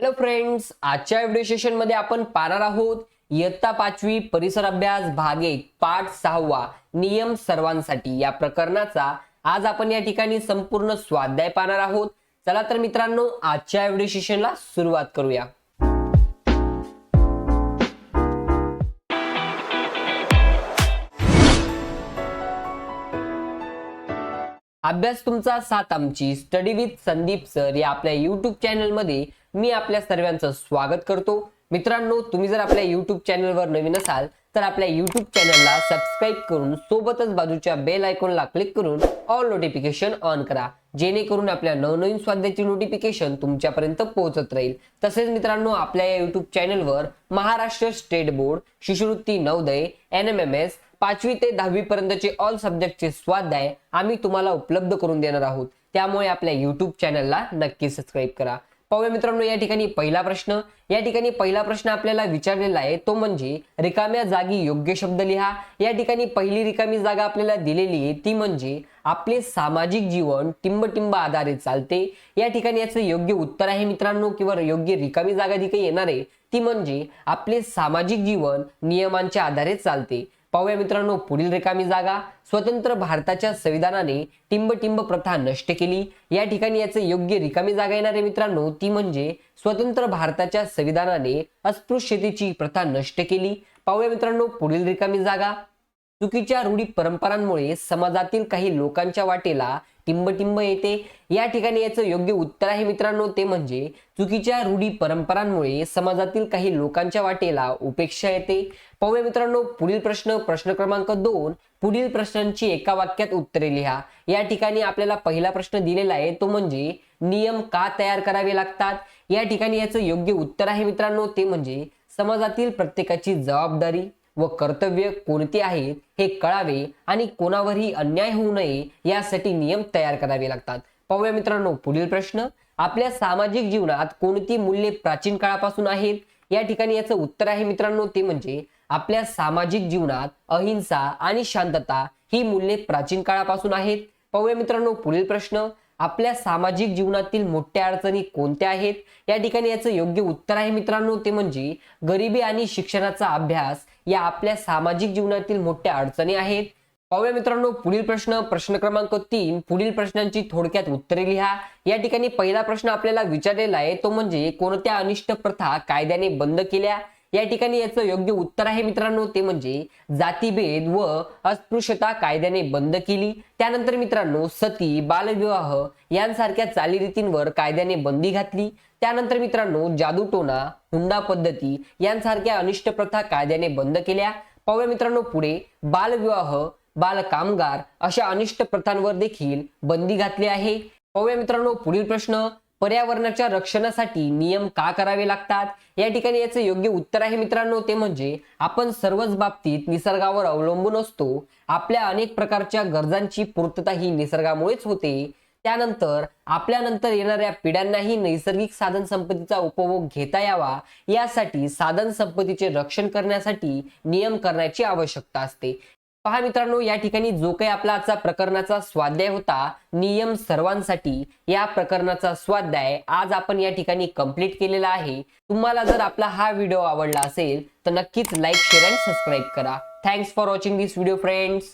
Hello friends आजच्या video सेशनमध्ये आपण पाहणार आहोत इयत्ता पाचवी परिसर अभ्यास भाग एक पाठ सहावा नियम सर्वांसाठी. या प्रकरणाचा आज आपण या ठिकाणी संपूर्ण स्वाध्याय पाहणार आहोत. चला तर मित्रांनो आजच्या व्हिडिओ सेशनला सुरुवात करूया. अभ्यास तुमचा सात आमची. स्टडी विथ संदीप सर या आपल्या युट्यूब चॅनलमध्ये मी आपल्या सर्वांचं स्वागत करतो. मित्रांनो तुम्ही जर आपल्या युट्यूब चॅनलवर नवीन असाल तर आपल्या युट्यूब चॅनलला सबस्क्राईब करून सोबतच बाजूच्या बेल आयकॉनला क्लिक करून ऑल नोटिफिकेशन ऑन करा. जेणेकरून आपल्या नवनवीन स्वाध्याची नोटिफिकेशन तुमच्यापर्यंत पोहोचत राहील. तसेच मित्रांनो आपल्या या युट्यूब चॅनलवर महाराष्ट्र स्टेट बोर्ड शिष्यवृत्ती Navodaya N M M S पाचवी ते दहावी पर्यंतचे ऑल सब्जेक्टचे स्वाध्याय आम्ही तुम्हाला उपलब्ध करून देणार आहोत. त्यामुळे आपल्या युट्यूब चॅनलला नक्की सबस्क्राईब करा. पाहूया मित्रांनो या ठिकाणी पहिला प्रश्न. या ठिकाणी पहिला प्रश्न आपल्याला विचारलेला आहे तो म्हणजे रिकाम्या जागी योग्य शब्द लिहा. या ठिकाणी पहिली रिकामी जागा आपल्याला दिलेली आहे ती म्हणजे आपले सामाजिक जीवन टिंबटिंब आधारे चालते. या ठिकाणी याचं योग्य उत्तर आहे मित्रांनो किंवा योग्य रिकामी जागा जी काही येणार आहे ती म्हणजे आपले सामाजिक जीवन नियमांच्या आधारे चालते. पाहूया मित्रांनो पुढील रिकामी जागा. स्वतंत्र भारताच्या संविधानाने टिंबटिंब प्रथा नष्ट केली. या ठिकाणी याचं योग्य रिकामी जागा येणार आहे मित्रांनो. ती म्हणजे स्वतंत्र भारताच्या संविधानाने अस्पृश्यतेची प्रथा नष्ट केली. पाहूया मित्रांनो पुढील रिकामी जागा. चुकीच्या रूढी परंपरांमुळे समाजातील काही लोकांच्या वाटेला टिंबटिंब येते. या ठिकाणी याचं योग्य उत्तर आहे मित्रांनो ते म्हणजे चुकीच्या रूढी परंपरांमुळे समाजातील काही लोकांच्या वाटेला उपेक्षा येते. पाहूया मित्रांनो पुढील प्रश्न प्रश्न क्रमांक दोन. पुढील प्रश्नांची एका वाक्यात उत्तरे लिहा. या ठिकाणी आपल्याला पहिला प्रश्न दिलेला आहे तो म्हणजे नियम का तयार करावे लागतात? या ठिकाणी याचं योग्य उत्तर आहे मित्रांनो ते म्हणजे समाजातील प्रत्येकाची जबाबदारी. व कर्तव्य कोणती आहेत हे कळावे आणि कोणावरही अन्याय होऊ नये यासाठी नियम तयार करावे लागतात. पाहूया मित्रांनो पुढील प्रश्न. आपल्या सामाजिक जीवनात कोणती मूल्ये प्राचीन काळापासून आहेत? या ठिकाणी याचं उत्तर आहे मित्रांनो ते म्हणजे आपल्या सामाजिक जीवनात अहिंसा आणि शांतता ही मूल्ये प्राचीन काळापासून आहेत. पाहूया मित्रांनो पुढील प्रश्न. आपल्या सामाजिक जीवनातील मोठ्या अडचणी कोणत्या आहेत? या ठिकाणी याचं योग्य उत्तर आहे मित्रांनो ते म्हणजे गरिबी आणि शिक्षणाचा अभ्यास या आपल्या सामाजिक जीवनातील मोठ्या अडचणी आहेत. पाहूया मित्रांनो पुढील प्रश्न प्रश्न क्रमांक तीन. पुढील प्रश्नांची थोडक्यात उत्तरे लिहा. या ठिकाणी पहिला प्रश्न आपल्याला विचारलेला आहे तो म्हणजे कोणत्या अनिष्ट प्रथा कायद्याने बंद केल्या? या ठिकाणी याचं योग्य उत्तर आहे मित्रांनो ते म्हणजे जातीभेद व अस्पृश्यता कायद्याने बंद केली. त्यानंतर मित्रांनो सती बालविवाह यांसारख्या चालीरीतींवर कायद्याने बंदी घातली. त्यानंतर मित्रांनो जादूटोना हुंडा पद्धती यांसारख्या अनिष्ट प्रथा कायद्याने बंद केल्या. पाहूया मित्रांनो पुढे बालविवाह बाल कामगार अशा अनिष्ट प्रथांवर देखील बंदी घातली आहे. पाहूया मित्रांनो पुढील प्रश्न पर्यावरणाच्या रक्षणासाठी नियम का करावे लागतात? या ठिकाणी याचं योग्य उत्तर आहे मित्रांनो ते म्हणजे आपण सर्वच बाबतीत निसर्गावर अवलंबून असतो. आपल्या अनेक प्रकारच्या गरजांची पूर्तता ही निसर्गामुळेच होते. त्यानंतर आपल्यानंतर येणाऱ्या पिढ्यांनाही नैसर्गिक साधन संपत्तीचा उपभोग घेता यावा. यासाठी साधन संपत्तीचे रक्षण करण्यासाठी नियम करण्याची आवश्यकता असते. पहा मित्रांनो या ठिकाणी जो काही आपला आजचा प्रकरणाचा स्वाध्याय होता नियम सर्वांसाठी या प्रकरणाचा स्वाध्याय आज आपण या ठिकाणी कंप्लीट केलेला आहे. तुम्हाला जर आपला हा व्हिडिओ आवडला असेल तर नक्कीच लाईक शेअर अँड सबस्क्राईब करा. Thanks for watching this video friends